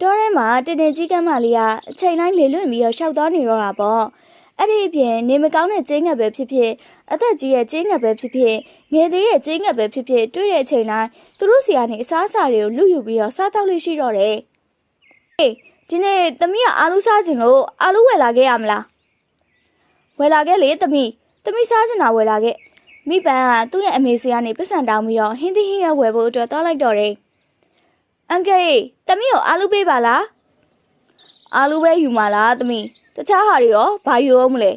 တောထဲမှာတင်တင်ကြီးကမ်းမလေးကအချိန်တိုင်းလေလွင့်ပြီးတော့ရှောက်သွားနေတော့တာပေါ့အဲ့ဒီအပြင်နေမကောင်းတဲ့ကျင်းငက်ပဲဖြစ်ဖြစ်အသက်ကြီးရဲ့ကျင်းငက်ပဲဖြစ်ဖြစ်ငယ်သေးရဲ့ကျင်းငက်ပဲဖြစ်ဖြစ်တွေ့တဲ့အချိန်တိုင်းသူတို့စီကနေအစားအစာတွေကိုလူယူပြီးတော့စားတောက်လေးရှိတော့တယ်ဟေးဒီနေ့သမီးကအာလူစားခြင်းလို့အာလူဝယ်လာခဲ့ရမလားဝယ်လာခဲ့လေသမီးသမီးစားချင်တာဝယ်လာခဲ့မိပန်းကသူ့ရဲ့အမေစီကနေပတ်စံတောင်းပြီးတော့ဟင်းသီးဟင်းရွက်ဝယ်ဖို့အတွက်သွားလိုက်တော့တယ်အန်ကယ် တမီးကိုအာလူပေးပါလားအာလူပဲယူမှာလားတမီးတခြားဟာတွေရောဘာယူအောင်မလဲ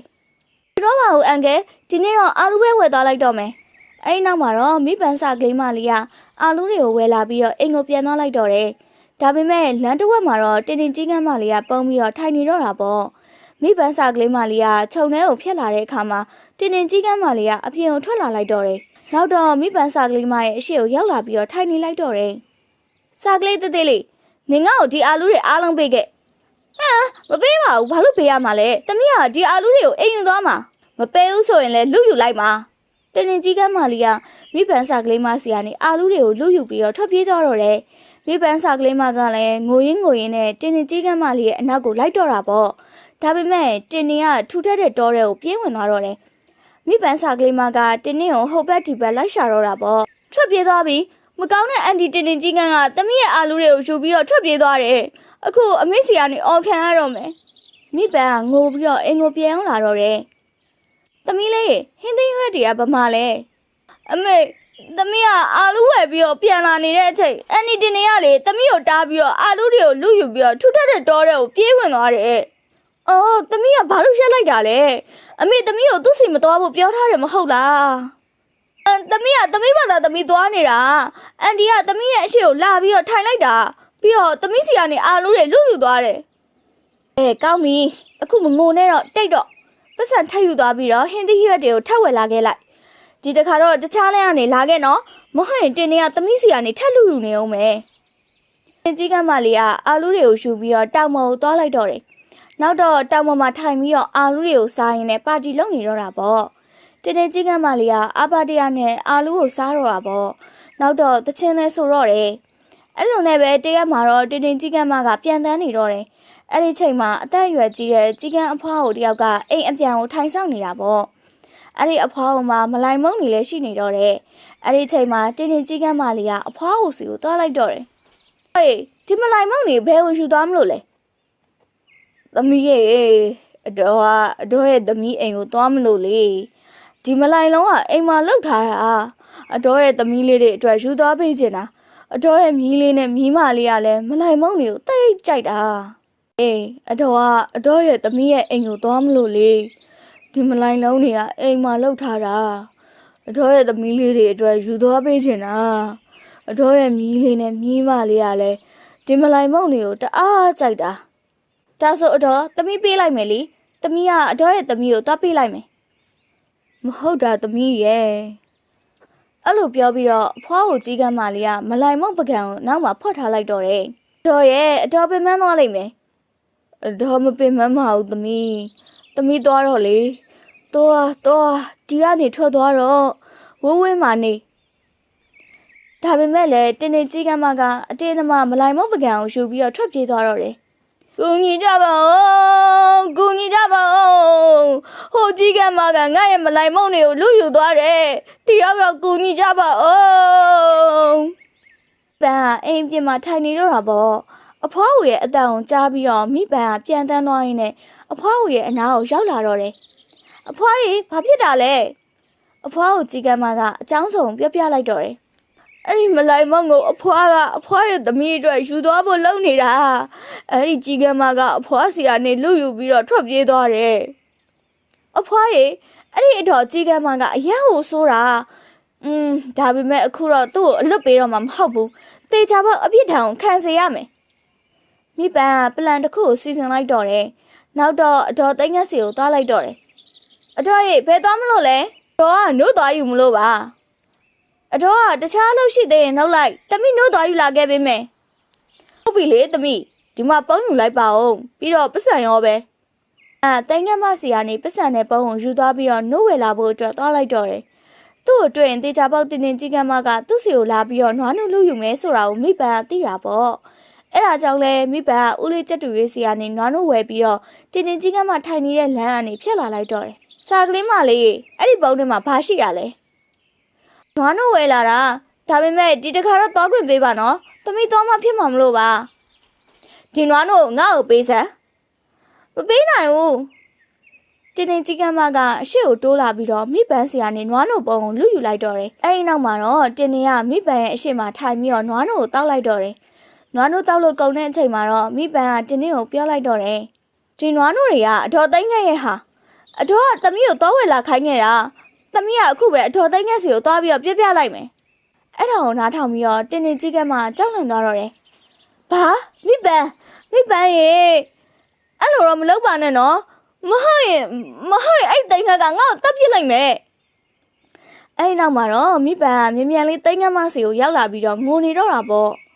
ဒီတော့ပါဦးအန်ကယ်ဒီနေ့တော့အာလူပဲဝယ်သွားလိုက်တော့မယ်အဲ့ဒီနောက်မှာတော့မိပန်းစာကလေးမလေးကအာလူတွေကိုဝယ်လာပြီးတော့အိမ်ကိုပြန်သွားလိုက်တော့တယ်ဒါပေမဲ့လမ်းတစ်ဝက်မှာတော့တင်တင်ကြီးကန်းမလေးကပုံပြီးတော့ထိုင်နေတော့တာပေါ့မိပန်းစာကလေးမလေးကခြုံထဲကိုဖျက်လာတဲ့အခါမှာတင်တင်ကြီးကန်းမလေးကအပြင်ကိုထွက်လာလိုက်တော့တယ်နောက်တော့မိပန်းစာကလေးမရဲ့အရှိကိုရောက်လာပြီးတော့ထိုင်နေလိုက်တော့တယ်စာကလေးသေးသေးလေး နင်ငါ့ကိုဒီအာလူတွေအားလုံးပေးခဲ့ဟမ်မပေးပါဘူးဘာလို့ပေးရမှာလဲတမီးကဒီအာလူတွေကိုအိမ်ယူသွားမှာမပေးဘူးဆိုရင်လည်းလူယူလိုက်မှာတင်းတင်းကြီးကမ်းမလီကမိပန်းစာကလေးမစီကနေအာလူတွေကိုလူယူပြီးတော့ထွက်ပြေးသွားတော့တယ်မိပန်းစာကလေးမကလည်းငိုရင်းငိုရင်းနဲ့တင်းတင်းကြီးကမ်းမလီရဲ့အနောက်ကိုလိုက်တော့တာပေါ့ဒါပေမဲ့တင်းတင်းကထူထပ်တဲ့တောထဲကိုပြေးဝင်သွားတော့တယ်မိပန်းစာကလေးမကတင်းတင်းကိုဟိုဘက်ဒီဘက်လိုက်ရှာတော့တာပေါ့ထွက်ပြေးသွားပြီး မကောင်းတဲ့အန်တီတင်တင်ကြီးကန်းကတမီးရဲ့အာလူတွေကိုယူပြီးတော့ထွက်ပြေးသွားတယ်။အခုအမေစီကနေအော်ခံရတော့မယ်။မိပန်ကငိုပြီးတော့အင်ကိုပြန်အောင်လာတော့တယ်။တမီးလေးဟင်းသိမ်းရွက်တွေကဘာမှလဲ။အမေတမီးကအာလူဝယ်ပြီးတော့ပြန်လာနေတဲ့အချိန်အန်တီတင်နေရလေတမီးကိုတားပြီးတော့အာလူတွေကိုလူယူပြီးတော့ထူထပ်တဲ့တောတွေကိုပြေးဝင်သွားတယ်။အော်တမီးကဘာလို့ရက်လိုက်တာလဲ။အမေတမီးကိုသူ့စီမတော်ဘူးပြောထားတယ်မဟုတ်လား။အမ် သမီးကသမီးဘာသာသမီးသွားနေတာအန်ဒီကသမီးရဲ့အရှိကိုလာပြီးတော့ထိုင်လိုက်တာပြီးတော့သမီးစီကနေအာလူတွေလူယူသွားတယ်အဲကောင်းပြီအခုမငိုနဲ့တော့တိတ်တော့ပတ်စံထပ်ယူသွားပြီးတော့ဟင်းသီးရွက်တွေကိုထပ်ဝယ်လာခဲ့လိုက်ဒီတခါတော့တခြားလဲကနေလာခဲ့နော်မဟုတ်ရင်တင်နေကသမီးစီကနေထပ်လူယူနေအောင်မယ်တင်ကြီးကမလေးကအာလူတွေကိုယူပြီးတော့တောင်မော်ကိုသွားလိုက်တော့တယ်နောက်တော့တောင်မော်မှာထိုင်ပြီးတော့အာလူတွေကိုစားရင်းနဲ့ပါတီလုပ်နေတော့တာပေါ့ တင်းတင်းကြီးကမ်းမလေးကအာပါတရနဲ့အာလူကိုစားတော့တာပေါ့နောက်တော့တချင်းလဲဆိုတော့တယ်အဲ့လိုနဲ့ပဲတရက်မှာတော့တင်းတင်းကြီးကမ်းမကပြန်တန်းနေတော့တယ်အဲ့ဒီချိန်မှာအသက်အရွယ်ကြီးတဲ့ကြီးကမ်းအဖွားကိုတယောက်ကအိမ်အပြန်ကိုထိုင်ဆောင်နေတာပေါ့အဲ့ဒီအဖွားကမှမလိုက်မုံနေလဲရှိနေတော့တယ်အဲ့ဒီချိန်မှာတင်းတင်းကြီးကမ်းမလေးကအဖွားကိုစီကိုသွားလိုက်တော့တယ်ဟေးဒီမလိုက်မုံနေဘဲကိုယူသွားမလို့လဲသမီးရဲ့အတော်ကအတော်ရဲ့သမီးအိမ်ကိုသွားမလို့လေ ဒီမလိုက်လုံးကအိမ်မှာလှုပ်ထားတာအတော်ရဲ့သမီးလေးတွေအတွက်ယူသွားပေးချင်တာအတော်ရဲ့မြီးလေးနဲ့မြီးမလေးကလည်းမလိုက်မုံတွေကိုတိတ်ကြိုက်တာအေးအတော်ကအတော်ရဲ့သမီးရဲ့အိမ်ကိုသွားမလို့လေဒီမလိုက်လုံးတွေကအိမ်မှာလှုပ်ထားတာအတော်ရဲ့သမီးလေးတွေအတွက်ယူသွားပေးချင်တာအတော်ရဲ့မြီးလေးနဲ့မြီးမလေးကလည်းဒီမလိုက်မုံတွေကိုတအားကြိုက်တာဒါဆိုအတော်သမီးပေးလိုက်မယ်လीသမီးကအတော်ရဲ့သမီးကိုသွားပေးလိုက်မယ် မဟုတ်တာသမီးရဲ့အဲ့လိုပြောပြီးတော့အဖွားကိုကြီးကမ်းမလေးကမလိုက်မုံပကံကိုနောက်မှာဖွက်ထားလိုက်တော့တယ်။တော်ရဲ့အတော်ပင်မသွားလိမ့်မယ်။အတော်မပင်မမဟုတ်သမီး။သမီးသွားတော့လေ။တော့တော့ဒီကနေထွက်သွားတော့ဝဝင်းမာနေ။ဒါပေမဲ့လည်းတင်းတင်းကြီးကမ်းမကအတင်းအမမလိုက်မုံပကံကိုယူပြီးတော့ထွက်ပြေးသွားတော့တယ်။ ကူညီကြပါဦးကူညီကြပါဦးဟိုကြီးကမ်းမကငါ့ရဲ့မလိုက်မုံတွေကိုလူယူသွားတယ်ဒီရောက်ရောက်ကူညီကြပါဦးပန်းကအိမ်ပြင်မှာထိုင်နေတော့တာပေါ့အဖွားဟူရဲ့အတန်ကိုကြားပြီးတော့မိပန်းကပြန်တန်းသွားရင်းနဲ့အဖွားဟူရဲ့အနားကိုရောက်လာတော့တယ်အဖွားကြီးဘာဖြစ်တာလဲအဖွားဟူကြီးကမ်းမကအချောင်းစုံပြောပြလိုက်တော့တယ် အဲ့ဒီမလိုက်မုံကိုအဖွားကအဖွားရဲ့သမီးအတွက်ယူသွားဖို့လုပ်နေတာအဲ့ဒီကြီးကမကအဖွားစီကနေလူယူပြီးတော့ထွက်ပြေးသွားတယ်။အဖွားရေအဲ့ဒီအတော်ကြီးကမကအရန်ကိုဆိုးတာ။อืมဒါပေမဲ့အခုတော့သူ့ကိုအလွတ်ပေးတော့မှမဟုတ်ဘူး။တေချာဘောက်အပြစ်ဒဏ်ကိုခံစေရမယ်။မိပန်းကပလန်တစ်ခုကိုစီစဉ်လိုက်တော့တယ်။နောက်တော့အတော်သိန်းငက်စီကိုသွားလိုက်တော့တယ်။အတော်ရေဘယ်သွားမလို့လဲ။တော်ကနို့သွားယူမလို့ပါ။ အတော်ကတခြားအလုပ်ရှိသေးရင်နှုတ်လိုက်။တမိနို့သွားယူလာခဲ့ပေးမယ်။ဟုတ်ပြီလေတမိ။ဒီမှာပုံယူလိုက်ပါဦးပြီးတော့ပတ်စံရောပဲအဲတိုင်းကမစီကနေပတ်စံနဲ့ပုံကိုယူသွားပြီးတော့နှုတ်ဝယ်လာဖို့အတွက်သွားလိုက်တော့တယ်သူ့ကိုတွေ့ရင်တေချာပေါက်တင်းတင်းကြီးကမကသူ့စီကိုလာပြီးတော့နွားနှုတ်လူယူမဲဆိုတာကိုမိပန်းကသိတာပေါ့အဲ့ဒါကြောင့်လဲမိဘကဦးလေးကျက်တူရေးစီကနေနွားနို့ဝယ်ပြီးတော့တင်းတင်းကြီးကမှထိုင်နေတဲ့လမ်းကနေဖြတ်လာလိုက်တော့တယ်။စာကလေးမလေးအဲ့ဒီပုံထဲမှာဘာရှိရလဲ။ နွားနို့ဝယ်လာတာဒါပေမဲ့ဒီတစ်ခါတော့တောခွင့်ပေးပါနော်။သမီးတော့မှဖြစ်မှာမလို့ပါ။ဒီနွားနို့ငါ့ကိုပေးစမ်း။မပေးနိုင်ဘူး။တင်းတင်းကြီးကမှကအရှိကိုတိုးလာပြီးတော့မိပန်းစီကနေနွားနို့ပုံကိုလူယူလိုက်တော့တယ်။အဲ့ဒီနောက်မှာတော့တင်းတင်းကမိပန်းရဲ့အရှိမထိုင်ပြီးတော့နွားနို့ကိုတောက်လိုက်တော့တယ်။နွားနို့တောက်လို့ကုန်တဲ့အချိန်မှာတော့မိပန်ကတင်းတင်းကိုပြောလိုက်တော့တယ်။ဒီနွားနို့တွေကအတော်သိမ့်ခဲ့ရဲ့ဟာအတော်ကသမီးကိုတောဝယ်လာခိုင်းခဲ့တာ။ သမီးကအခုပဲအတော်သိမ့်ခဲ့စီကိုသွားပြီးတော့ပြပြလိုက်မယ်။အဲ့ဒါကိုနားထောင်ပြီးတော့တင်းတင်းကြီးကမှကြောက်လန့်သွားတော့တယ်။ဘာမိပန်မိပန်ရေအဲ့လိုတော့မလုပ်ပါနဲ့နော်။မဟုတ်ရင်မဟုတ်ရင်အဲ့တိမ်ခါကငါ့ကိုတပ်ပစ်လိုက်မယ်။အဲ့ဒီနောက်မှာတော့မိပန်ကမြ мян လေးတိမ်ခါမစီကိုရောက်လာပြီးတော့ငိုနေတော့တာပေါ့။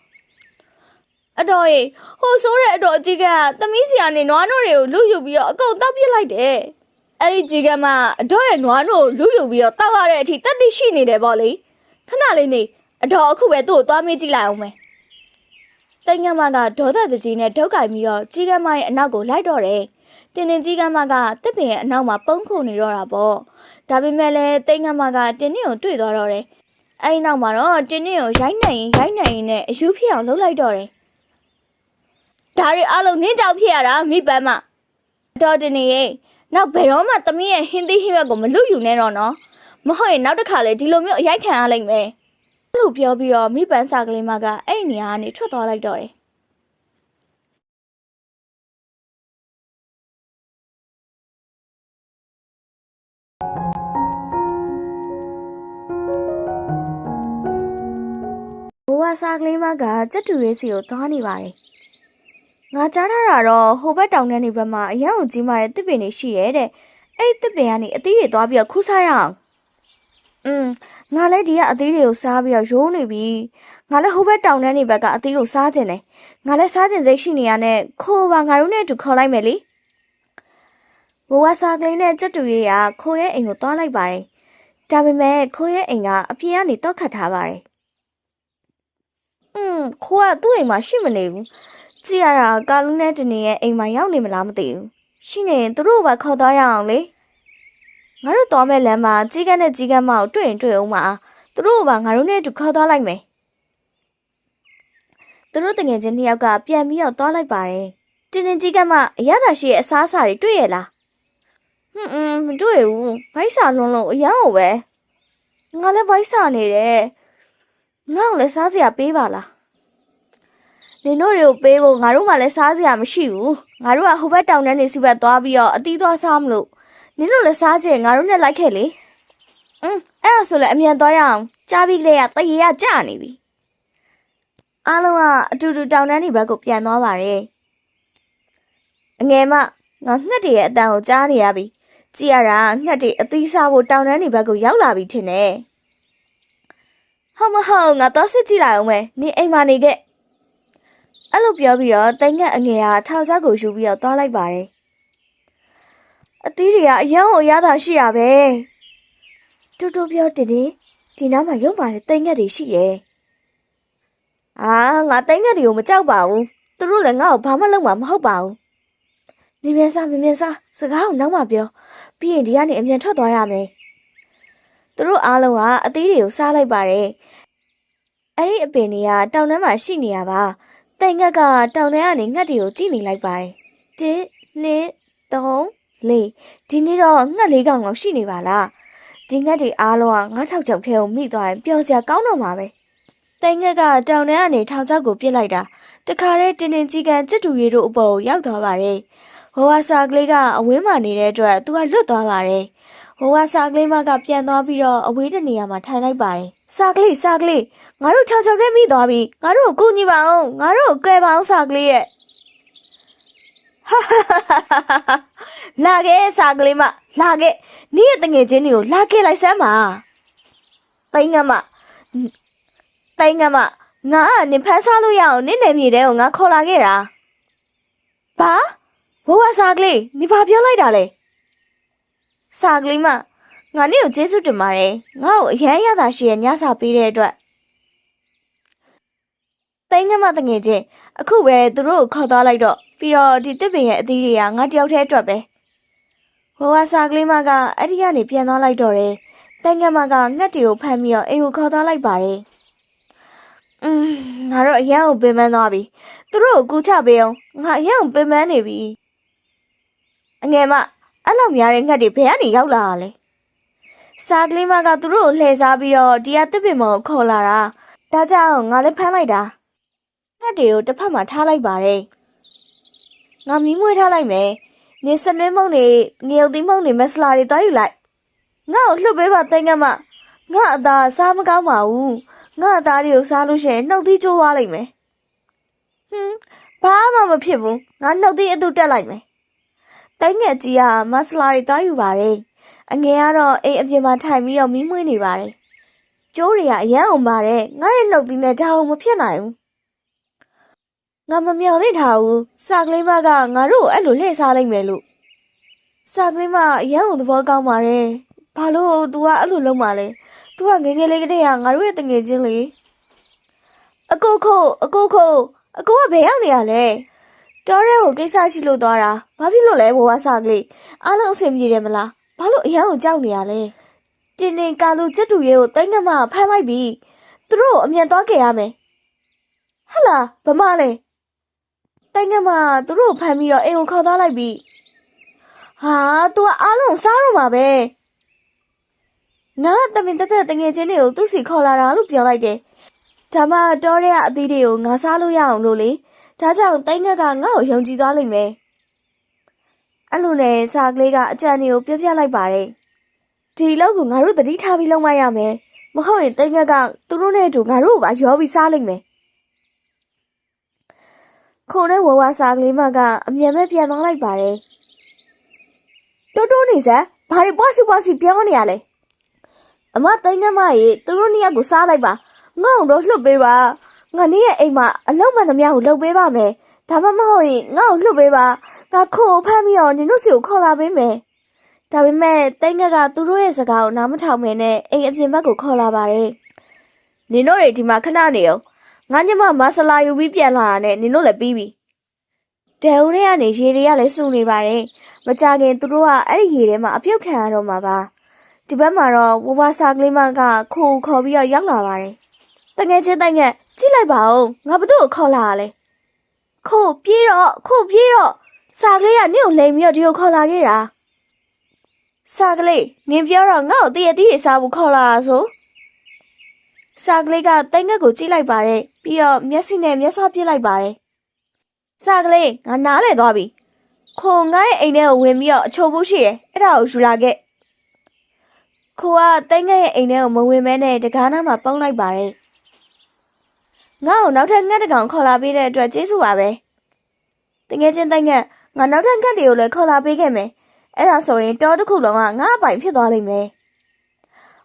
အတော်ရေဟိုဆိုးတဲ့အတော်ကြီးကသမီးစီကနေနွားနို့တွေကိုလူယူပြီးတော့အကုန်တောက်ပစ်လိုက်တယ်။ အဲ့ဒီကြီးကမှအတော်ရဲ့နွားနို့ကိုလူယူပြီးတော့တောက်ရတဲ့အထိတက်တိရှိနေတယ်ပေါ့လေ။ခဏလေးနေအတော်အခုပဲသူ့ကိုသွားမေးကြည့်လိုက်အောင်မယ်။တိုင်ကမကဒေါသတကြီးနဲ့ဒုက္ခိုင်ပြီးတော့ကြီးကမရဲ့အနောက်ကိုလိုက်တော့တယ်။တင်းတင်းကြီးကမကတစ်ပင်ရဲ့အနောက်မှာပုံခုနေတော့တာပေါ့။ဒါပေမဲ့လည်းတိုင်ကမကတင်းတင်းကိုတွေ့သွားတော့တယ်။အဲ့ဒီနောက်မှာတော့တင်းတင်းကိုရိုက်နိုင်ရင်ရိုက်နိုင်ရင်နဲ့အယူဖြစ်အောင်လှုပ်လိုက်တော့တယ်။ဒါတွေအလုံးနင်းကြောက်ဖြစ်ရတာမိပန်းမတော်တင်နေရဲ့ နောက်ဘယ်တော့မှသမီးရဲ့ဟင်းသီးဟင်းရွက်ကိုမလွတ်ယူနဲ့တော့နော်မဟုတ်ရင်နောက်တစ်ခါလေဒီလိုမျိုးအရိုက်ခံရလိမ့်မယ်အဲ့လိုပြောပြီးတော့မိပန်းစာကလေးမကအဲ့ဒီနေရာကနေထွက်သွားလိုက်တော့တယ်ဘဝစာကလေးမကစက်တူရေးစီကိုသွားနေပါတယ် ငါကြားထားတာတော့ဟိုဘက်တောင်ထဲနေဘက်မှာအရန်ကိုကြီးမားတဲ့တစ်ပင်တွေရှိရဲတဲ့အဲ့ဒီတစ်ပင်ကနေအသီးတွေသွားပြီးတော့ခူးစားရအောင်อืมငါလည်းဒီကအသီးတွေကိုစားပြီးတော့ရိုးနေပြီငါလည်းဟိုဘက်တောင်ထဲနေဘက်ကအသီးကိုစားကျင်တယ်ငါလည်းစားကျင်စိတ်ရှိနေရတဲ့ခိုးပါငါတို့နဲ့အတူခေါ်လိုက်မယ်လေဘဝစာကလေးနဲ့စက်တူရေးကခိုးရဲ့အိမ်ကိုသွားလိုက်ပါတယ်ဒါပေမဲ့ခိုးရဲ့အိမ်ကအပြင်ကနေတော့ခတ်ထားပါတယ်อืมခိုးကသူ့အိမ်မှာရှိမနေဘူး ကြည့်ရတာကာလူနဲ့တနေရဲ့အိမ်မှာရောက်နေမလားမသိဘူးရှိနေရင်သူတို့ဘာခေါ်သွားရအောင်လေငါတို့တော်မဲ့လမ်းမှာကြီးကန်းနဲ့ကြီးကန်းမကိုတွေ့ရင်တွေ့အောင်ပါသူတို့ဘာငါတို့နဲ့အတူခေါ်သွားလိုက်မယ်သူတို့တငယ်ချင်းနှစ်ယောက်ကပြန်ပြီးတော့သွားလိုက်ပါတယ်တင်းတင်းကြီးကန်းမအရသာရှိရဲ့အစားအစာတွေတွေ့ရလားဟွန်းအင်းမတွေ့ဘူးဘိုက်စာလုံးလုံးအရန်ကိုပဲငါလည်းဘိုက်စာနေတယ်ငါ့ကိုလည်းစားစရာပေးပါလား နင်တို့တွေကိုပေးဖို့ငါတို့မှလည်းစားစရာမရှိဘူးငါတို့ကဟိုဘက်တောင်တန်းနေစီဘက်သွားပြီးတော့အတီးသွားစားမလို့နင်တို့လည်းစားချင်ငါတို့နဲ့လိုက်ခဲ့လေอืมအဲ့ဒါဆိုလည်းအမြန်သွားရအောင်ကြားပြီးကလေးကတရေရကြနေပြီအားလုံးကအတူတူတောင်တန်းနေဘက်ကိုပြန်သွားပါတယ်အငယ်မငါငှက်တွေရဲ့အတန်ကိုကြားနေရပြီကြည့်ရတာငှက်တွေအသီးစားဖို့တောင်တန်းနေဘက်ကိုရောက်လာပြီထင်တယ်ဟုတ်မဟုတ်ငါတော့စစ်ကြည့်လိုက်အောင်မယ်နင်အိမ်မှာနေခဲ့ အဲ့လိုပြောပြီးတော့တိုင်ကအငယ်ကထောက်ချောက်ကိုယူပြီးတော့သွားလိုက်ပါတယ်။အသီးတွေကအယံကိုအရသာရှိရပဲ။တူတူပြောတင်တင်ဒီနားမှာရုပ်မာတဲ့တိုင်ငက်တွေရှိရဲ့။အာငါတိုင်ငက်တွေကိုမကြောက်ပါဘူး။သူတို့လည်းငါ့ကိုဘာမှလုပ်မှာမဟုတ်ပါဘူး။မြင်မြန်စားမြင်မြန်စားစကားကိုနောက်မှပြောပြီးရင်ဒီကနေအမြန်ထွက်သွားရမယ်။သူတို့အားလုံးကအသီးတွေကိုစားလိုက်ပါတယ်။အဲ့ဒီအပင်တွေကတောင်ထဲမှာရှိနေရပါ။ တိုင်ငက်ကတောင်ထဲကနေငှက်တွေကိုကြည့်နေလိုက်ပါတယ်။တစ်နှစ်သုံးလေးဒီနေ့တော့ငှက်လေးကောင်လောက်ရှိနေပါလား။ဒီငှက်တွေအားလုံးကငါးထောက်ချောက်ထဲကိုမိသွားရင်ပျော်စရာကောင်းတော့မှာပဲ။တိုင်ငက်ကတောင်ထဲကနေထောင်ချောက်ကိုပြစ်လိုက်တာတခါတည်းတင်းတင်းကြီးကန်စစ်တူရီတို့အပေါ်ကိုရောက်သွားပါတယ်။ဟိုဝါစာကလေးကအဝင်းမှာနေတဲ့အတွက်သူကလွတ်သွားပါတယ်။ဟိုဝါစာကလေးမကပြန်သွားပြီးတော့အဝေးတနေရာမှာထိုင်လိုက်ပါတယ်။ စာကလေးစာကလေးငါတို့ချောင်ချောင်နဲ့မိသွားပြီငါတို့ကိုကူညီပါအောင်ငါတို့ကိုကယ်ပါအောင်စာကလေးရဲ့ဟာဟာဟာဟာဟာလာခဲ့စာကလေးမလာခဲ့နင့်ရဲ့တငယ်ချင်းတွေကိုလာခဲ့လိုက်စမ်းပါတိုင်ငမတိုင်ငမငါကနင်ဖမ်းစားလို့ရအောင်နင့်နယ်မြေတဲကိုငါခေါ်လာခဲ့တာဘာဘဝစာကလေးနင်ဘာပြောလိုက်တာလဲစာကလေးမ ငါနင့်ကိုကျေးဇူးတင်ပါတယ်ငါ့ကိုအရန်ရတာရှိရဲ့ညစာပေးတဲ့အတွက်တိုင်းငမတငယ်ချင်းအခုပဲသူတို့ကိုခေါ်သွားလိုက်တော့ပြီးတော့ဒီတစ်ပင်ရဲ့အသီးတွေကငါတယောက်တည်းအတွက်ပဲဘဝစာကလေးမကအဲ့ဒီကနေပြန်သွားလိုက်တော့တယ်တိုင်ငံမကငှက်တွေကိုဖမ်းပြီးတော့အိမ်ကိုခေါ်သွားလိုက်ပါတယ်อืมငါတို့အရန်ကိုပင်ပန်းသွားပြီသူတို့ကိုကူချပေးအောင်ငါအရန်ကိုပင်ပန်းနေပြီအငယ်မအဲ့လောက်များတဲ့ငှက်တွေဘယ်ကနေရောက်လာတာလဲ စာကလေးမကသူတို့ကိုလှည့်စားပြီးတော့ဒီကတစ်ပင်မော်ကိုခေါ်လာတာဒါကြောင့်ငါလည်းဖမ်းလိုက်တာငှက်တွေကိုတစ်ဖက်မှာထားလိုက်ပါတယ်။ငါမီးမွေးထားလိုက်မယ်။နေစနွေးမုံနေငရုတ်သီးမုံနေမက်စလာတွေတွားယူလိုက်။ငါ့ကိုလှုပ်ပေးပါတိတ်ငတ်မ။ငါအသားစားမကောင်းပါဘူး။ငါအသားတွေကိုစားလို့ရှိရင်နှုတ်သီးကျိုးသွားလိမ့်မယ်။ဟွန်းဘာမှမဖြစ်ဘူး။ငါနှုတ်သီးအတူတက်လိုက်မယ်။တိတ်ငတ်ကြီးကမက်စလာတွေတွားယူပါတယ်။ အငယ်ကတော့အိမ်အပြင်မှာထိုင်ပြီးတော့မီးမွေးနေပါတယ်။ကျိုးတွေကအရန်အောင်ပါတယ်။ငါရဲ့နှုတ်သီးနဲ့ဒါအောင်မဖြစ်နိုင်ဘူး။ငါမမျော်လင့်ထားဘူးစာကလေးမကငါတို့ကိုအဲ့လိုလှည့်စားလိုက်မယ်လို့စာကလေးမအရန်ကိုသဘောကောင်းပါတယ်ဘာလို့ तू ကအဲ့လိုလုပ်မှလဲ तू ကငယ်ငယ်လေးကတည်းကငါတို့ရဲ့တငယ်ချင်းလေအကိုခို့အကိုခို့အကိုကဘယ်ရောက်နေရလဲတော်ရဲကိုကိစ္စရှိလို့သွားတာဘာဖြစ်လို့လဲဘဝစာကလေးအားလုံးအဆင်ပြေတယ်မလား ဘာလို့အရန်ကိုကြောက်နေရလဲတင်းတင်းကာလူချက်တူရဲကိုတိုင်းကမဖမ်းလိုက်ပြီသူတို့ကိုအမြန်သွားကြရမယ်ဟဟလာဗမာလဲတိုင်ကမသူတို့ကိုဖမ်းပြီးတော့အိမ်ကိုခေါ်သွားလိုက်ပြီဟာ तू ကအားလုံးစားတော့မှာပဲငါတမင်တက်တက်တငယ်ချင်းတွေကိုသူ့စီခေါ်လာတာလို့ပြောလိုက်တယ်ဒါမှတော်ရဲအသီးတွေကိုငါစားလို့ရအောင်လို့လေဒါကြောင့်တိုင်ကကငါ့ကိုယုံကြည်သွားလိမ့်မယ် အဲ့လိုနဲ့စာကလေးကအကြံတွေကိုပြပြလိုက်ပါတယ်ဒီလောက်ကိုငါတို့တတိထားပြီးလုံးမရမယ်မဟုတ်ရင်တိုင်ကကသူတို့နဲ့အတူငါတို့ကိုပါရောပြီးစားလိမ့်မယ်ခုံနဲ့ဝဝစာကလေးမကအမြန်မဲ့ပြန်သွားလိုက်ပါတယ်တိုးတိုးနေစမ်းဘာတွေပွားစီပွားစီပြောနေရလဲအမတိုင်းကမရေသူတို့နှစ်ယောက်ကိုစားလိုက်ပါငါ့အောင်တော့လှုပ်ပေးပါငါနေ့ရဲ့အိမ်မှာအလုံးမသမျှကိုလှုပ်ပေးပါမယ် ဒါမှမဟုတ်ရင်ငါ့ကိုလှုပ်ပေးပါငါခိုးဖမ်းပြီးတော့နင်တို့စီကိုခေါ်လာပေးမယ်ဒါပေမဲ့တိုင်းကကသူတို့ရဲ့စကားကိုနားမထောင်မနဲ့အိမ်အပြင်ဘက်ကိုခေါ်လာပါတယ်နင်တို့တွေဒီမှာခဏနေအောင်ငါညမမဆလာယူပြီးပြန်လာတာနဲ့နင်တို့လည်းပြီးပြီ။တဲဦးတွေကနေရေတွေကလည်းစုနေပါတယ်။မကြခင်သူတို့ကအဲ့ဒီရေထဲမှာအပြုတ်ခံရတော့မှာပါ။ဒီဘက်မှာတော့ဝဝစာကလေးမကခိုးခေါ်ပြီးတော့ရောက်လာပါတယ်။တငယ်ချင်းတိုင်ငယ်ကြည့်လိုက်ပါဦး။ငါဘသူ့ကိုခေါ်လာရလဲ။ ခိုးပြေးတော့ခိုးပြေးတော့စာကလေးကနင့်ကိုလိမ်ပြီးတော့ဒီကိုခေါ်လာခဲ့တာ။စာကလေးနင်ပြောတော့ငါ့ကိုတည့်ရတည့်ရစားဖို့ခေါ်လာတာဆို။စာကလေးကတိတ်ငက်ကိုကြည့်လိုက်ပါတယ်ပြီးတော့မျက်စိနဲ့မျက်စောပြစ်လိုက်ပါတယ်စာကလေးငါနားလဲသွားပြီခိုငါရဲ့အိမ်ထဲကိုဝင်ပြီးတော့အချိုဖို့ရှိတယ်အဲ့ဒါကိုယူလာခဲ့ခိုကတိတ်ငက်ရဲ့အိမ်ထဲကိုမဝင်မဲနဲ့တကားနားမှာပုံလိုက်ပါတယ် ငါ့ကိုနောက်ထပ်ငှက်တစ်ကောင်ခေါ်လာပေးတဲ့အတွက်ကျေးဇူးပါပဲတကယ်ချင်းတိတ်ငက်ငါနောက်ထပ်ငှက်တွေကိုလည်းခေါ်လာပေးခဲ့မယ်အဲ့ဒါဆိုရင်တောတစ်ခုလုံးကငါအပိုင်ဖြစ်သွားလိမ့်မယ်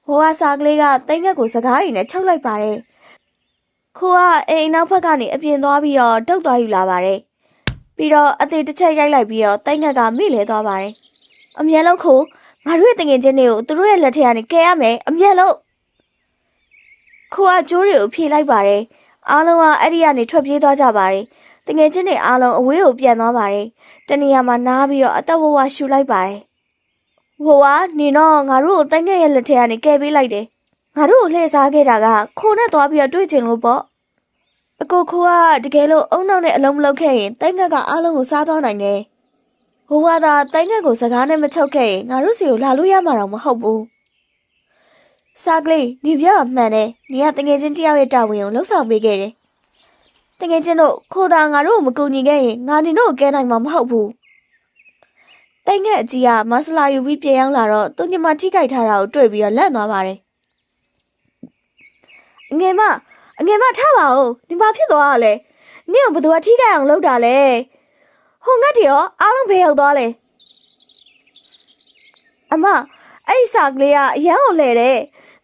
ဘဝစာကလေးကတိတ်ငက်ကိုစကားတွေနဲ့ချုပ်လိုက်ပါတယ်။ခိုးကအိမ်နောက်ဘက်ကနေအပြင်သွားပြီးတော့တုတ်သွားယူလာပါတယ်။ပြီးတော့အသေးတစ်ချက်ရိုက်လိုက်ပြီးတော့တိတ်ငက်ကမိလဲသွားပါတယ်။အမြဲလုံးခိုးငါတို့ရဲ့တငယ်ချင်းတွေကိုသူတို့ရဲ့လက်ထက်ကနေကယ်ရမယ်အမြဲလုံးခိုးကကြိုးတွေကိုဖြေလိုက်ပါတယ်။ အားလုံးကအဲ့ဒီကနေထွက်ပြေးသွားကြပါတယ်။တငယ်ချင်းတွေအားလုံးအဝေးကိုပြန်သွားပါတယ်။တနေရာမှာနားပြီးတော့အသက်ဝဝရှူလိုက်ပါတယ်။ဟိုကနေတော့ငါတို့ကိုတိုင်ငယ်ရဲ့လက်ထက်ကနေကယ်ပေးလိုက်တယ်။ငါတို့ကိုလှည့်စားခဲ့တာကခိုးနဲ့သွားပြီးတော့တွေ့ချင်လို့ပေါ့။အကိုခိုးကတကယ်လို့အုံနောက်နဲ့အလုံးမလုံးခဲ့ရင်တိုင်ငက်ကအားလုံးကိုစားသွားနိုင်တယ်။ဟိုကသာတိုင်ငက်ကိုစကားနဲ့မချုပ်ခဲ့ရင်ငါတို့စီကိုလာလို့ရမှာတော့မဟုတ်ဘူး။ စားကလေးနေပြောတာမှန်တယ်။နေကတငယ်ချင်းတယောက်ရဲ့တာဝန်ကိုလှုပ်ဆောင်ပေးခဲ့တယ်။တငယ်ချင်းတို့ခိုးတာငါတို့ကိုမကူညီခဲ့ရင်ငါနေတို့ကိုကဲနိုင်မှာမဟုတ်ဘူး။တိတ်ငက်အကြီးကမဆလာယူပြီးပြန်ရောက်လာတော့သူညမထိခိုက်ထားတာကိုတွေ့ပြီးတော့လန့်သွားပါတယ်။အငယ်မအငယ်မထားပါဦး။ဒီမှာဖြစ်သွားတာလေ။နင့်ကဘယ်သူကထိခိုက်အောင်လုပ်တာလဲ။ဟိုငတ်တီရောအားလုံးဖေးရောက်သွားလေ။အမအဲ့ဒီစာကလေးကအရန်ကိုလဲတ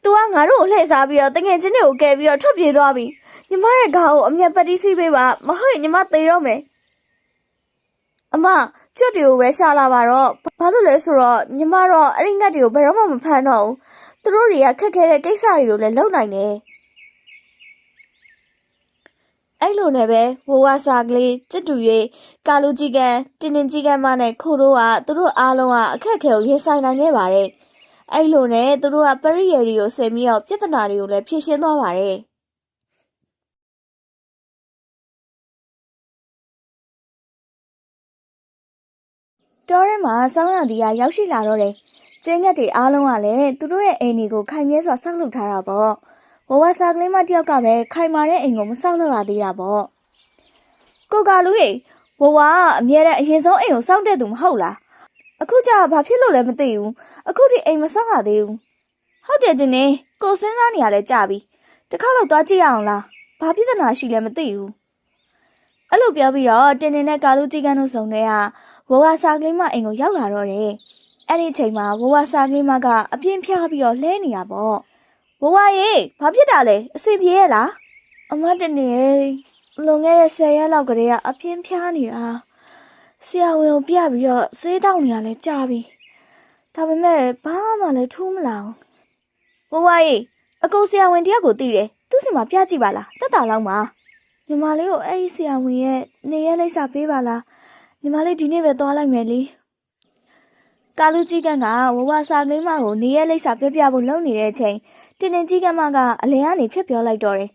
ယ်။ तू ကငါတို့ကိုလှည့်စားပြီးတော့တငယ်ချင်းတွေကိုကယ်ပြီးတော့ထွက်ပြေးသွားပြီ။ညီမရဲ့ခေါင်းကိုအမျက်ပတ်တီးစီးပေးပါမဟုတ်ရင်ညီမသေတော့မယ်။အမကျွတ်တွေကိုပဲရှာလာပါတော့ဘာလို့လဲဆိုတော့ညီမတော့အဲ့ဒီငတ်တွေကိုဘယ်တော့မှမဖမ်းတော့ဘူးသူတို့တွေကခက်ခဲတဲ့ကိစ္စတွေကိုလည်းလုပ်နိုင်တယ်အဲ့လိုနဲ့ပဲဝဝစာကလေးကြစ်တူ၍ကာလူကြီးကန်တင်းတင်းကြီးကန်မနဲ့ခိုးတို့ကသူတို့အားလုံးကအခက်အခဲကိုရင်ဆိုင်နိုင်ခဲ့ပါတယ် အဲ့လိုနဲ့သူတို့ကပရိယေရီကိုဆင်ပြီးတော့ပြဿနာတွေကိုလည်းဖြေရှင်းသွားပါတယ်တောထဲမှာဆောင်းရသည်ကရောက်ရှိလာတော့တယ်ကျင်းငက်တွေအားလုံးကလည်းသူတို့ရဲ့အိမ်တွေကိုခိုင်မြဲစွာစောင့်လုပ်ထားတာပေါ့ဝဝစာကလေးမတယောက်ကပဲခိုင်မာတဲ့အိမ်ကိုမစောင့်လုပ်ရသေးတာပေါ့ကိုကလူကြီးဝဝကအမြဲတမ်းအရင်ဆုံးအိမ်ကိုစောင့်တဲ့သူမဟုတ်လား အခုကျဘာဖြစ်လို့လဲမသိဘူးအခုဒီအိမ်မစောင့်ရသေးဘူးဟုတ်တယ်တင်နေကိုစဉ်းစားနေရလဲကြပြီတစ်ခါတော့သွားကြည့်ရအောင်လားဘာပြဿနာရှိလဲမသိဘူးအဲ့လိုပြောပြီးတော့တင်တင်နဲ့ကာလူကြီးကန်းတို့ဆောင်တဲ့ကဝဝစာကလေးမအိမ်ကိုရောက်လာတော့တယ်အဲ့ဒီအချိန်မှာဝဝစာကလေးမကအပြင်းဖျားပြီးတော့လှဲနေတာပေါ့ဝဝရေဘာဖြစ်တာလဲအဆင်ပြေရဲ့လားအမတနေလွန်ခဲ့တဲ့10ရက်လောက်ကလေးကအပြင်းဖျားနေတာ ဆရာဝန်ကိုပြပြီးတော့ဆေးတောက်နေရလဲကြာပြီဒါပေမဲ့ဘာမှလည်းထူးမလာဘူးဝဝရေအကူဆရာဝန်တယောက်ကိုသိတယ်သူ့စီမှာပြကြည့်ပါလားတက်တာလောက်မှာညီမလေးကိုအဲ့ဒီဆရာဝန်ရဲ့နေရလိပ်စာပေးပါလားညီမလေးဒီနေ့ပဲသွားလိုက်မယ်လေကာလူကြီးကန်းကဝဝစာကလေးမကိုနေရလိပ်စာပြပြဖို့လုပ်နေတဲ့အချိန်တင်းတင်းကြီးကမကအလဲကနေဖြစ်ပြောလိုက်တော့တယ်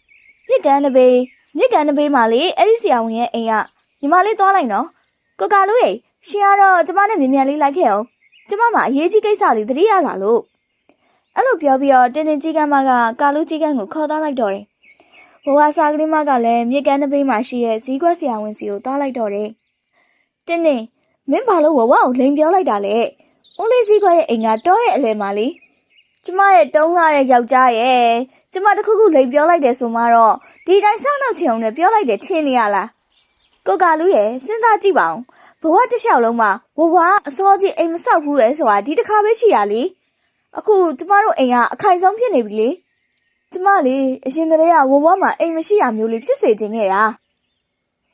။မြစ်ကန်တပေးမြစ်ကန်တပေးမလေးအဲ့ဒီဆရာဝန်ရဲ့အိမ်ကညီမလေးသွားလိုက်နော်။ ကိုကာလူရေရှင်ကတော့ကျမနဲ့မြန်မြန်လေးလိုက်ခဲ့အောင်။ကျမမှာအရေးကြီးကိစ္စလေးသတိရလာလို့အဲ့လိုပြောပြီးတော့တင်းတင်းကြီးကမကကာလူကြီးကကိုခေါ်သွားလိုက်တော့တယ်။ဘဝစာကလေးမကလည်းမြစ်ကန်တပေးမှာရှိတဲ့ဇီးကွက်ဆရာဝန်စီကိုသွားလိုက်တော့တယ်။တင်းတင်းမင်းဘာလို့ဝဝကိုလိန်ပြောလိုက်တာလဲ။ဦးလေးဇီးကွက်ရဲ့အိမ်ကတောရဲ့အလဲမှာလေ။ကျမရဲ့တုံးလာတဲ့ယောက်ျားရဲ့ကျမတခုခုလိန်ပြောလိုက်တယ်ဆိုမှတော့ဒီတိုင်းစောင့်နှောက်ချင်အောင်နဲ့ပြောလိုက်တယ်ထင်နေရလား ကိုကလူရဲ့စဉ်းစားကြည့်ပါဦးဘဝတစ်လျှောက်လုံးမှာဝဝအစောကြီးအိမ်မဆောက်ဘူးလေဆိုတာဒီတစ်ခါပဲရှိရလေအခုကျမတို့အိမ်ကအခိုင်ဆုံးဖြစ်နေပြီလေကျမလေအရင်ကတည်းကဝဝမှာအိမ်မရှိရမျိုးလေးဖြစ်စေခြင်းခဲ့တာ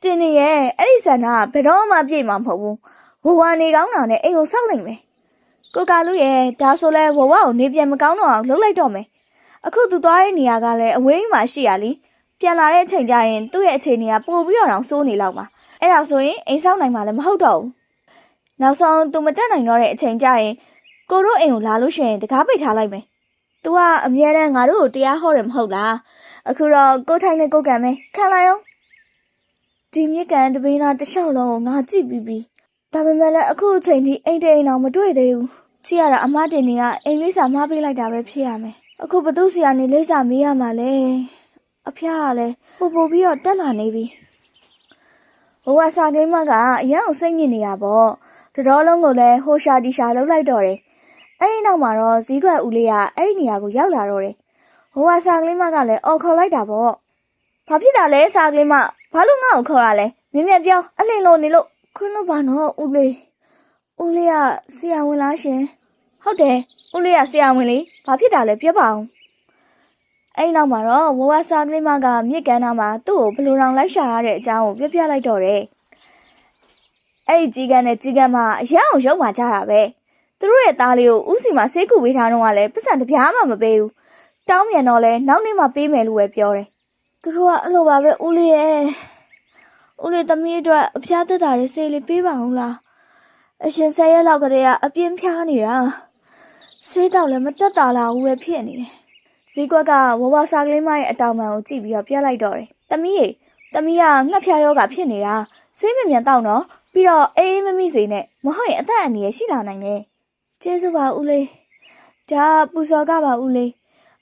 တင်နေရဲ့အဲ့ဒီဆန္ဒကဘယ်တော့မှပြည့်မှာမဟုတ်ဘူးဝဝနေကောင်းတာနဲ့အိမ်ကိုဆောက်လိုက်မယ်ကိုကာလူရဲ့ဒါဆိုလဲဝဝကိုနေပြန်မကောင်းတော့အောင်လှုပ်လိုက်တော့မယ်အခုသူသွားတဲ့နေရာကလည်းအဝေးမှာရှိရလी ပြန်လာတဲ့အချိန်ကျရင်သူ့ရဲ့အခြေအနေကပိုပြီးတော့အောင်စိုးနေလောက်မှာအဲ့ဒါဆိုရင်အိမ်ဆောက်နိုင်မှာလည်းမဟုတ်တော့ဘူးနောက်ဆုံးသူမတက်နိုင်တော့တဲ့အချိန်ကျရင်ကိုတို့အိမ်ကိုလာလို့ရှိရင်တကားပိတ်ထားလိုက်မယ်သူကအမြဲတမ်းငါတို့ကိုတရားဟောတယ်မဟုတ်လားအခုတော့ကိုထိုင်နဲ့ကိုကန်မယ်ခံလိုက်အောင်ဒီမြစ်ကန်တပင်းသားတစ်လျှောက်လုံးကိုငါကြည့်ပြီးပြီဒါပေမဲ့လည်းအခုအချိန်ထိအိမ်တိမ်အောင်မတွေ့သေးဘူးချီရတာအမတင်နေကအင်္ဂလိပ်စာမှားပေးလိုက်တာပဲဖြစ်ရမယ်အခုဘသူစီကနေလိပ်စာမေးရမှာလဲ အဖျားကလည်းပို့ပို့ပြီးတော့တက်လာနေပြီဘဝစာကလေးမကအရန်ကိုစိတ်ညစ်နေရပေါ့တတော်လုံးကိုလည်းဟိုရှာတီရှာလှုပ်လိုက်တော့တယ်အဲ့ဒီနောက်မှာတော့ဇီးကွက်ဦးလေးကအဲ့ဒီနေရာကိုရောက်လာတော့တယ်ဘဝစာကလေးမကလည်းအော်ခေါ်လိုက်တာပေါ့ဘာဖြစ်တာလဲစာကလေးမဘာလို့ငါ့ကိုခေါ်ရလဲမြင်မြင်ပြောအလင်းလို့နေလို့ခွန်းလို့ပါနော်ဦးလေးဦးလေးကဆရာဝန်လားရှင်ဟုတ်တယ်ဦးလေးကဆရာဝန်လေဘာဖြစ်တာလဲပြောပါအောင် အဲ့နောက်မှာတော့ဝဝစာကလေးမကမြစ်ကမ်းနာမှာသူ့ကိုဘလူတောင်လိုက်ရှာရတဲ့အကြောင်းကိုပြောပြလိုက်တော့တယ်အဲ့ဒီကြီးကန်းနဲ့ကြီးကန်းမအရန်အောင်ရုံမှကြတာပဲသူတို့ရဲ့သားလေးကိုဦးစီမှာဆေးကုဝေးထားတော့ကလည်းပတ်စံတစ်ပြားမှမပေးဘူးတောင်းမြန်တော့လဲနောက်နေ့မှပေးမယ်လို့ပဲပြောတယ်သူတို့ကအဲ့လိုပါပဲဦးလေးရဲ့ဦးလေးသမီးအတွက်အဖျားသက်တာလေးဆေးလေးပေးပါအောင်လားအရှင်ဆယ်ရက်လောက်ကတည်းကအပြင်းဖျားနေတာဆေးတောက်လည်းမတက်တာလားဦးပဲဖြစ်နေတယ် ဈေးကွက်ကဝဝစာကလေးမရဲ့အတောင်ပံကိုကြည့်ပြီးတော့ပြလိုက်တော့တယ်တမီးရေတမီးကငှက်ဖျားယောဂဖြစ်နေတာဆေးမမြန်တောက်နော်ပြီးတော့အေးအေးမမိစေနဲ့မဟုတ်ရင်အသက်အန္တရာယ်ရှိလာနိုင်တယ်ကျေးဇူးပါဦးလေးဒါပူဇော်ကပါဦးလေး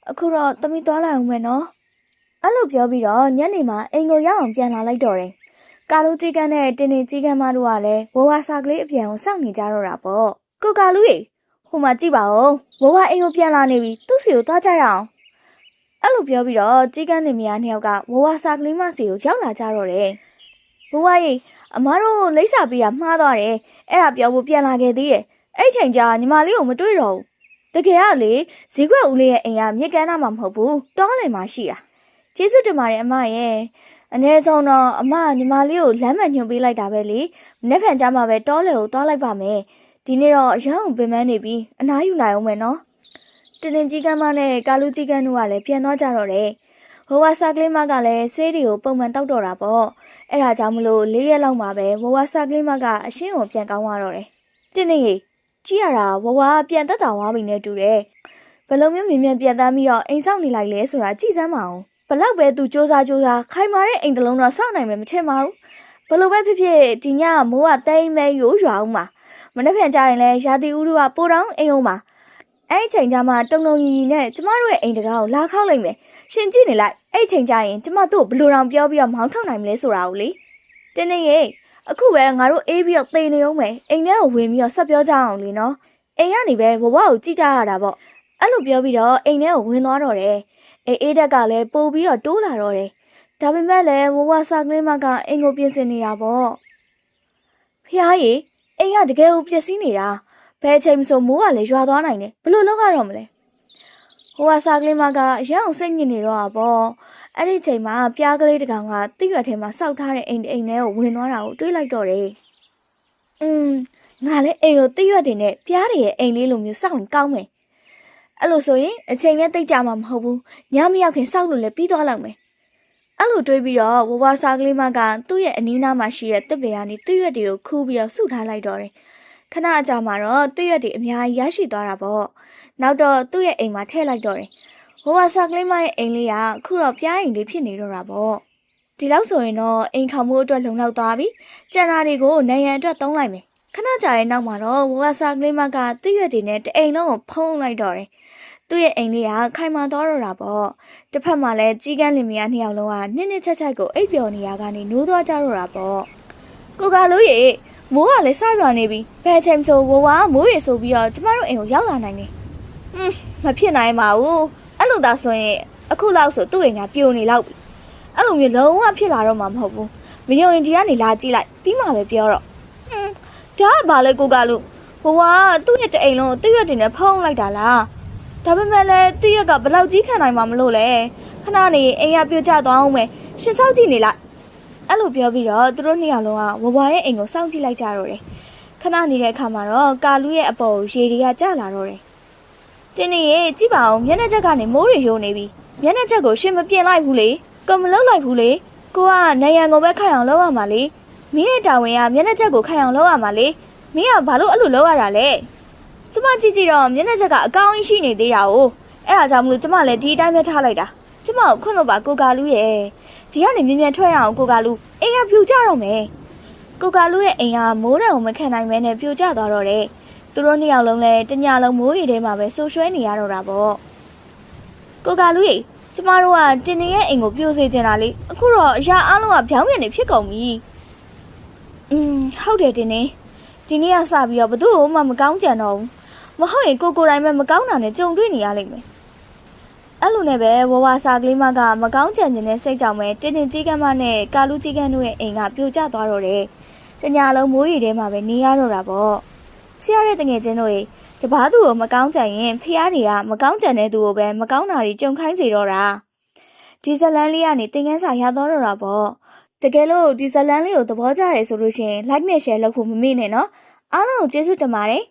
အခုတော့တမီးသွားလိုက်အောင်မယ်နော်အဲ့လိုပြောပြီးတော့ညနေမှာအိမ်ကိုရောက်အောင်ပြန်လာလိုက်တော့တယ်ကာလူကြီးကန်းနဲ့တင်းတင်းကြီးကန်းမတို့ကလည်းဝဝစာကလေးအပြန်ကိုစောင့်နေကြတော့တာပေါ့ကိုကာလူရေဟိုမှာကြည့်ပါဦးဝဝအိမ်ကိုပြန်လာနေပြီသူ့စီကိုသွားကြရအောင် အဲ့လိုပြောပြီးတော့ကြီးကန်းနေမယားနှစ်ယောက်ကဝဝစာကလေးမစီကိုရောက်လာကြတော့တယ်ဝဝရေအမားတို့လိမ့်စာပေးတာမှားသွားတယ်အဲ့ဒါပြောဖို့ပြန်လာခဲ့သေးတယ်အဲ့ဒီချိန်ကျညီမလေးကိုမတွေ့တော့ဘူးတကယ်ကလေဈေးကွက်ဦးလေးရဲ့အိမ်ကမြစ်ကမ်းနာမှာမဟုတ်ဘူးတောလင်မှာရှိတာကျေးဇူးတင်ပါတယ်အမရဲ့အနည်းဆုံးတော့အမကညီမလေးကိုလမ်းမှန်ညွှန်ပေးလိုက်တာပဲလေမနေ့ဖန်ကြမှာပဲတောလေကိုသွားလိုက်ပါမယ်ဒီနေ့တော့အရန်အောင်ပင်ပန်းနေပြီအနားယူလိုက်အောင်မယ်နော် တင်းတင်းကြီးကမ်းမနဲ့ကာလူကြီးကမ်းတို့ကလည်းပြန်သွားကြတော့တယ်ဝ ဝဝစာကလေးမကလည်းဆေးတွေကိုပုံမှန်တောက်တော့တာပေါ့အဲ့ဒါကြောင့်မလို့၄ရက်လောက်မှပဲဝဝစာကလေးမကအရှင်းကိုပြန်ကောင်းသွားတော့တယ်တင်းနေကြီးကြည့်ရတာဝဝကပြန်တက်တာဝါပြီနဲ့တူတယ်ဘယ်လိုမျိုးမြင်မြန်ပြန်တမ်းပြီးတော့အိမ်ဆောက်နေလိုက်လဲဆိုတာကြည့်စမ်းပါအောင်ဘလောက်ပဲသူစ조사စ조사ခိုင်မာတဲ့အိမ်တစ်လုံးတော့စောင့်နိုင်မယ်မထင်ပါဘူးဘယ်လိုပဲဖြစ်ဖြစ်ဒီညကမိုးကတိမ်မဲရိုးရွာအောင်ပါမနေ့ပြန်ကြရင်လဲရာသီဥတုကပိုတောင်းအိမ်အောင်ပါ အဲ့ဒီချိန်ကျမှတုံတုံကြီးကြီးနဲ့ကျမတို့ရဲ့အိမ်တကားကိုလာခောက်လိုက်မယ်ရှင်ကြည့်နေလိုက်အဲ့ချိန်ကျရင်ကျမတို့ဘယ်လိုတောင်ပြောပြီးတော့မောင်းထောက်နိုင်မလဲဆိုတာကိုလေတင်းနေရေအခုပဲငါတို့အေးပြီးတော့သေနေအောင်မယ်အိမ်ထဲကိုဝင်ပြီးတော့ဆက်ပြောကြအောင်လေနော်အိမ်ကနေပဲဘဝကိုကြည့်ကြရတာပေါ့အဲ့လိုပြောပြီးတော့အိမ်ထဲကိုဝင်သွားတော့တယ်အေးအေးတက်ကလည်းပို့ပြီးတော့တိုးလာတော့တယ်ဒါပေမဲ့လည်းဝဝစာကလေးမကအိမ်ကိုပြင်ဆင်နေတာပေါ့ဖះရေအိမ်ကတကယ်ကိုပျက်စီးနေတာ ဘယ်အချိန်မှဆိုမိုးကလည်းရွာသွားနိုင်တယ်ဘယ်လိုလုပ်ရတော့မလဲဟိုကစားကလေးမကအရအောင်စိတ်ညစ်နေတော့တာပေါ့အဲ့ဒီချိန်မှာပြားကလေးတစ်ကောင်ကတိရွက်ထဲမှာစောက်ထားတဲ့အိမ်အိမ်ထဲကိုဝင်သွားတာကိုတွေးလိုက်တော့တယ်။อืมငါလည်းအိမ်ကိုတိရွက်တွေနဲ့ပြားတွေရဲ့အိမ်လေးလိုမျိုးစောက်ရင်ကောင်းမယ်။အဲ့လိုဆိုရင်အချိန်နဲ့တိတ်ကြမှာမဟုတ်ဘူး။ညမရောက်ခင်စောက်လို့လည်းပြီးသွားလောက်မယ်။အဲ့လိုတွေးပြီးတော့ဝဝစားကလေးမကသူ့ရဲ့အနီးနားမှာရှိတဲ့တစ်ပင်ကနေတိရွက်တွေကိုခူးပြီးတော့စုထားလိုက်တော့တယ်။ ခဏအကြာမှာတော့တိရွက်တွေအများကြီးရရှိသွားတာပေါ့။နောက်တော့သူ့ရဲ့အိမ်မှာထည့်လိုက်တော့တယ်။ဟိုကဆာကလေးမရဲ့အိမ်လေးကအခုတော့ပြားအိမ်လေးဖြစ်နေတော့တာပေါ့။ဒီလောက်ဆိုရင်တော့အိမ်ခေါမှုအတွက်လုံလောက်သွားပြီ။ကျန်တာတွေကိုနိုင်ရန်အတွက်သုံးလိုက်မယ်။ခဏကြာရဲ့နောက်မှာတော့ဟိုကဆာကလေးမကသူ့ရွက်တွေနဲ့တအိမ်လုံးကိုဖုံးလိုက်တော့တယ်။သူ့ရဲ့အိမ်လေးကခိုင်မာသွားတော့တာပေါ့။တစ်ဖက်မှာလည်းကြီးကန်းလင်မယားနှစ်ယောက်လုံးကနစ်နစ်ချက်ချက်ကိုအိပ်ပျော်နေရကနေနိုးသွားကြတော့တာပေါ့။ကိုကလို့ရေ မိုးကလည်းစရွာနေပြီ။ဘယ်ချိန်ဆိုဝဝကမိုးရေဆိုပြီးတော့ကျမတို့အိမ်ကိုရောက်လာနိုင်တယ်။ဟွန်းမဖြစ်နိုင်ပါဘူး။အဲ့လိုသာဆိုရင်အခုလောက်ဆိုသူ့အိမ်ကပြိုနေလောက်ပြီ။အဲ့လိုမျိုးလုံးဝဖြစ်လာတော့မှာမဟုတ်ဘူး။မယုံရင်ဒီကနေလာကြည့်လိုက်ပြီးမှပဲပြောတော့။ဟွန်းဒါကဘာလဲကိုကလို့ဘဝကသူ့ရဲ့တအိမ်လုံးကိုသူ့ရဲ့တင်နဲ့ဖုံးလိုက်တာလား။ဒါပေမဲ့လည်းသူ့ရက်ကဘယ်လောက်ကြီးခံနိုင်မှာမလို့လဲ။ခဏနေအိမ်ကပြိုကျသွားအောင်မယ်။ရှင်စောက်ကြည့်နေလိုက်။ အဲ့လိုပြောပြီးတော့သူတို့နှစ်ယောက်လုံးကဝဝရဲ့အိမ်ကိုစောင့်ကြည့်လိုက်ကြတော့တယ်။ခဏနေတဲ့အခါမှာတော့ကာလူရဲ့အပေါ်ကိုရေတွေကကျလာတော့တယ်။တင်းနေရဲ့ကြည့်ပါအောင်မျက်နှာချက်ကနေမိုးတွေယိုနေပြီ။မျက်နှာချက်ကိုရှင်မပြင်လိုက်ဘူးလေ။ကိုမလုပ်လိုက်ဘူးလေ။ကိုကနိုင်ရန်ကိုပဲခိုင်အောင်လုပ်ရမှာလေ။မင်းရဲ့တာဝန်ကမျက်နှာချက်ကိုခိုင်အောင်လုပ်ရမှာလေ။မင်းကဘာလို့အဲ့လိုလုပ်ရတာလဲ။ကျမကြည့်ကြည့်တော့မျက်နှာချက်ကအကောင်းကြီးရှိနေသေးတာ哦။အဲ့ဒါကြောင့်မလို့ကျမလည်းဒီအတိုင်းပဲထားလိုက်တာ။ကျမကိုခွင့်လို့ပါကိုကာလူရဲ့။ ဒီကနေမြင်မြန်ထွက်ရအောင်ကိုကာလူအိမ်ကပြူကြတော့မယ်။ကိုကာလူရဲ့အိမ်ကမိုးတယ်ကိုမခံနိုင်မဲနဲ့ပြူကျသွားတော့တယ်။သူတို့နှစ်ယောက်လုံးလည်းတညလုံးမိုးရီထဲမှာပဲဆူရွှဲနေရတော့တာပေါ့။ကိုကာလူရေကျမတို့ကတင်နေရဲ့အိမ်ကိုပြိုစေချင်တာလေ။အခုတော့အရာအလုံးကဗျောင်းပြန်နေဖြစ်ကုန်ပြီ။อืมဟုတ်တယ်တင်နေ။ဒီနေ့ကစပြီးတော့ဘသူ့မှမကောင်းကြံတော့ဘူး။မဟုတ်ရင်ကိုကိုယ်တိုင်ပဲမကောင်းတာနဲ့ကြုံတွေ့နေရလိမ့်မယ်။ အဲ့လိုနဲ့ပဲဝဝစာကလေးမကမကောင်းကြံနေတဲ့စိတ်ကြောင့်ပဲတင်းတင်းကြီးကမ်းမနဲ့ကာလူကြီးကမ်းတို့ရဲ့အိမ်ကပြိုကျသွားတော့တယ်။တညာလုံးမိုးရီထဲမှာပဲနေရတော့တာပေါ့။ချစ်ရတဲ့တငယ်ချင်းတို့ရေတပားသူကိုမကောင်းကြံရင်ဖះတွေကမကောင်းကြံတဲ့သူကိုပဲမကောင်းတာတွေကြုံခိုင်းစေတော့တာ။ဒီဇလန်လေးကနေသင်ခန်းစာရတော့တော့တာပေါ့။တကယ်လို့ဒီဇလန်လေးကိုသဘောကျတယ်ဆိုလို့ရှိရင် like နဲ့ share လုပ်ဖို့မမေ့နဲ့နော်။အားလုံးကိုကျေးဇူးတင်ပါတယ်။